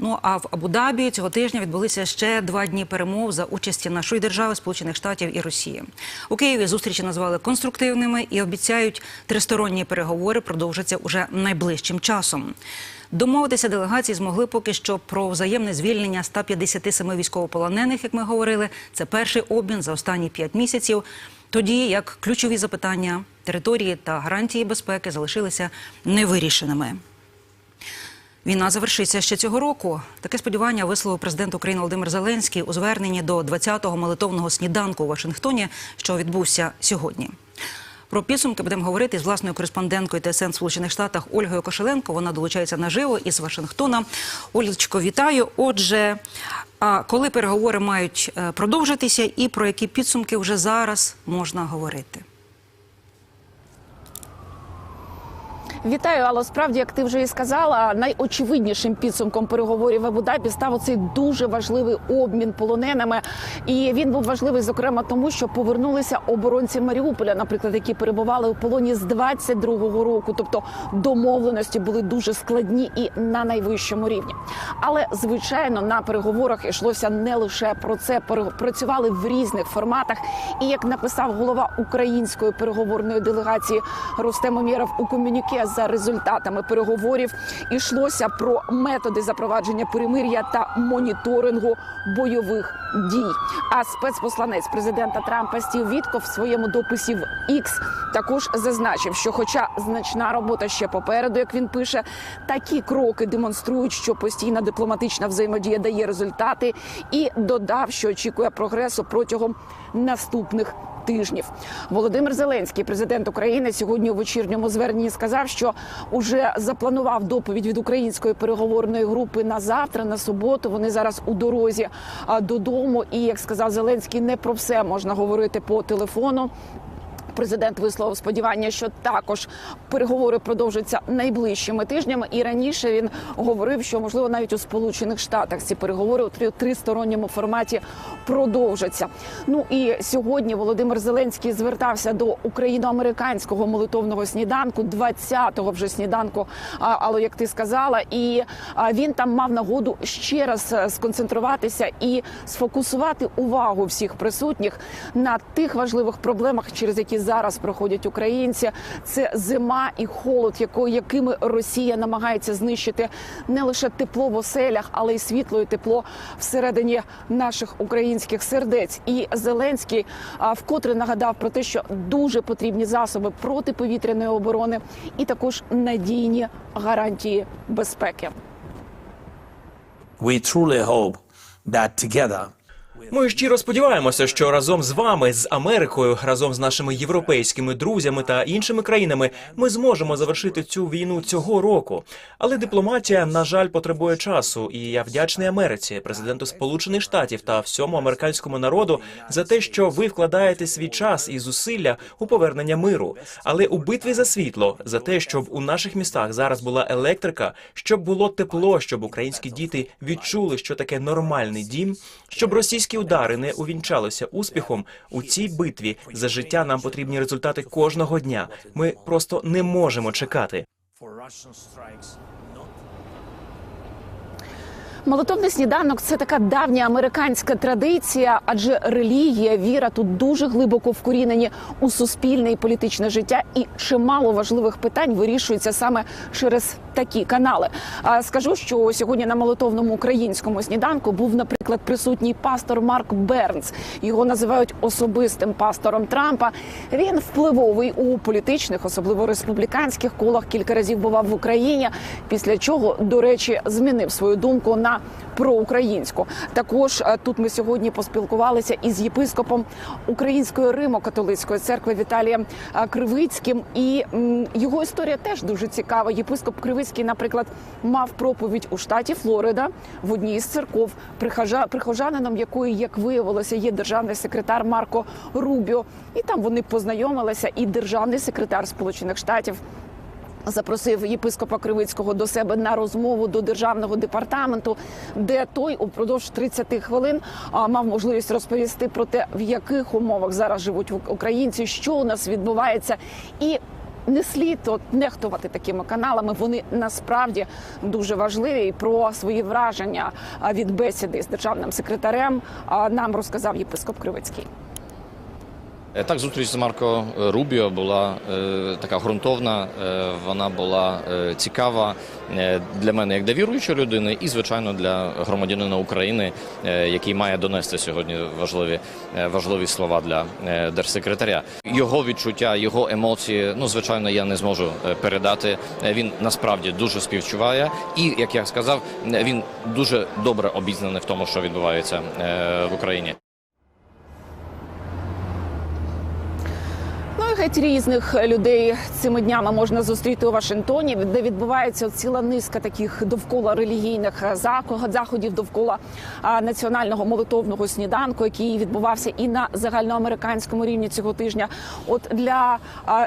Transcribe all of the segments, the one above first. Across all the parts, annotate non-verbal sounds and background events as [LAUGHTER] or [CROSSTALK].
Ну а в Абу-Дабі цього тижня відбулися ще два дні перемов за участі нашої держави, Сполучених Штатів і Росії. У Києві зустрічі назвали конструктивними і обіцяють, тристоронні переговори продовжаться уже найближчим часом. Домовитися делегації змогли поки що про взаємне звільнення 157 військовополонених, як ми говорили. Це перший обмін за останні п'ять місяців. Тоді як ключові запитання території та гарантії безпеки залишилися невирішеними. Війна завершиться ще цього року. Таке сподівання висловив президент України Володимир Зеленський у зверненні до 20-го молитовного сніданку у Вашингтоні, що відбувся сьогодні. Про підсумки будемо говорити з власною кореспонденткою ТСН Сполучених Штатах Ольгою Кошеленко. Вона долучається наживо із Вашингтона. Олечко, вітаю. Отже, коли переговори мають е, продовжитися, і про які підсумки вже зараз можна говорити? Вітаю, але справді, як ти вже і сказала, найочевиднішим підсумком переговорів в Абу-Дабі став оцей дуже важливий обмін полоненими. І він був важливий, зокрема, тому що повернулися оборонці Маріуполя, наприклад, які перебували у полоні з 22-го року. Тобто домовленості були дуже складні і на найвищому рівні. Але звичайно на переговорах йшлося не лише про це. Працювали в різних форматах. І як написав голова української переговорної делегації Рустем Умєров у комюніке за результатами переговорів, йшлося про методи запровадження перемир'я та моніторингу бойових дій. А спецпосланець президента Трампа Стів Вітков в своєму дописі в X також зазначив, що, хоча значна робота ще попереду, як він пише, такі кроки демонструють, що постійна дипломатична взаємодія дає результати, і додав, що очікує прогресу протягом наступних. Тижнів Володимир Зеленський, президент України, сьогодні у вечірньому зверненні сказав, що уже запланував доповідь від української переговорної групи на завтра, на суботу. Вони зараз у дорозі додому. І як сказав Зеленський, не про все можна говорити по телефону. Президент висловив сподівання, що також переговори продовжаться найближчими тижнями. І раніше він говорив, що можливо навіть у Сполучених Штатах ці переговори у три- тристоронньому форматі продовжаться. Ну і сьогодні Володимир Зеленський звертався до україно-американського молитовного сніданку, 20-го вже сніданку. Але як ти сказала, і він там мав нагоду ще раз е, сконцентруватися і сфокусувати увагу всіх присутніх на тих важливих проблемах, через які зараз проходять українці. Це зима і холод, яко- якими Росія намагається знищити не лише тепло в оселях, але й світло і тепло всередині наших українських сердець. І Зеленський вкотре нагадав про те, що дуже потрібні засоби протиповітряної оборони і також надійні гарантії безпеки. We truly hope that together Ми щиро сподіваємося, що разом з вами, з Америкою, разом з нашими європейськими друзями та іншими країнами, ми зможемо завершити цю війну цього року. Але дипломатія, на жаль, потребує часу, і я вдячний Америці, президенту Сполучених Штатів та всьому американському народу за те, що ви вкладаєте свій час і зусилля у повернення миру. Але у битві за світло, за те, щоб у наших містах зараз була електрика, щоб було тепло, щоб українські діти відчули, що таке нормальний дім, щоб російські удари не увінчалися успіхом у цій битві за життя. Нам потрібні результати кожного дня. Ми просто не можемо чекати. Молитовний сніданок це така давня американська традиція, адже релігія, віра тут дуже глибоко вкорінені у суспільне і політичне життя, і чимало важливих питань вирішується саме через такі канали. А скажу, що сьогодні на молитовному українському сніданку був, наприклад, присутній пастор Марк Бернс. Його називають особистим пастором Трампа. Він впливовий у політичних, особливо республіканських колах. Кілька разів бував в Україні. Після чого, до речі, змінив свою думку на проукраїнську. Також е, тут ми сьогодні поспілкувалися із єпископом Української Римо-католицької церкви Віталієм е, Кривицьким. І його історія теж дуже цікава. Єпископ Кривицький, наприклад, мав проповідь у штаті Флорида в одній із церков, прихожа- прихожанином якої, як виявилося, є державний секретар Марко Рубіо. І там вони познайомилися. І державний секретар Сполучених Штатів запросив єпископа Кривицького до себе на розмову до державного департаменту, де той упродовж 30 хвилин мав можливість розповісти про те, в яких умовах зараз живуть ук- українці, що у нас відбувається, і не слід от нехтувати такими каналами. Вони насправді дуже важливі. І про свої враження від бесіди з державним секретарем нам розказав єпископ Кривицький. Е, Так, зустріч з Марко е, Рубіо була е, така ґрунтовна, вона була цікава для мене як для віруючої людини, і звичайно для громадянина України, який має донести сьогодні важливі, важливі слова для держсекретаря. Його відчуття, його емоції, ну звичайно, я не зможу передати. Він насправді дуже співчуває, і як я сказав, він дуже добре обізнаний в тому, що відбувається в Україні. Hello. Геть різних людей цими днями можна зустріти у Вашингтоні, де відбувається ціла низка таких довкола релігійних заходів, довкола національного молитовного сніданку, який відбувався і на загальноамериканському рівні цього тижня. От для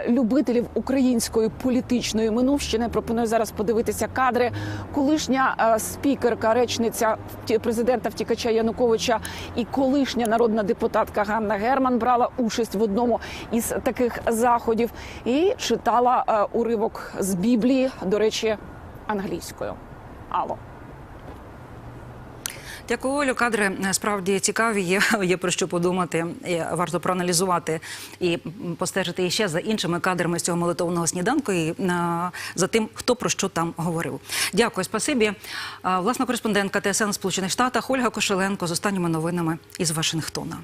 любителів української політичної минувщини пропоную зараз подивитися кадри. Колишня спікерка, речниця президента втікача Януковича і колишня народна депутатка Ганна Герман брала участь в одному із таких заходів і читала е, уривок з Біблії, до речі, англійською. Алло. Дякую, Олю. Кадри е, справді цікаві. Є, [LAUGHS] є про що подумати. І Варто проаналізувати і постежити іще за іншими кадрами з цього молитовного сніданку і е, за тим, хто про що там говорив. Дякую, спасибі. Е, Власна кореспондентка ТСН Сполучених Штатах Ольга Кошеленко з останніми новинами із Вашингтона.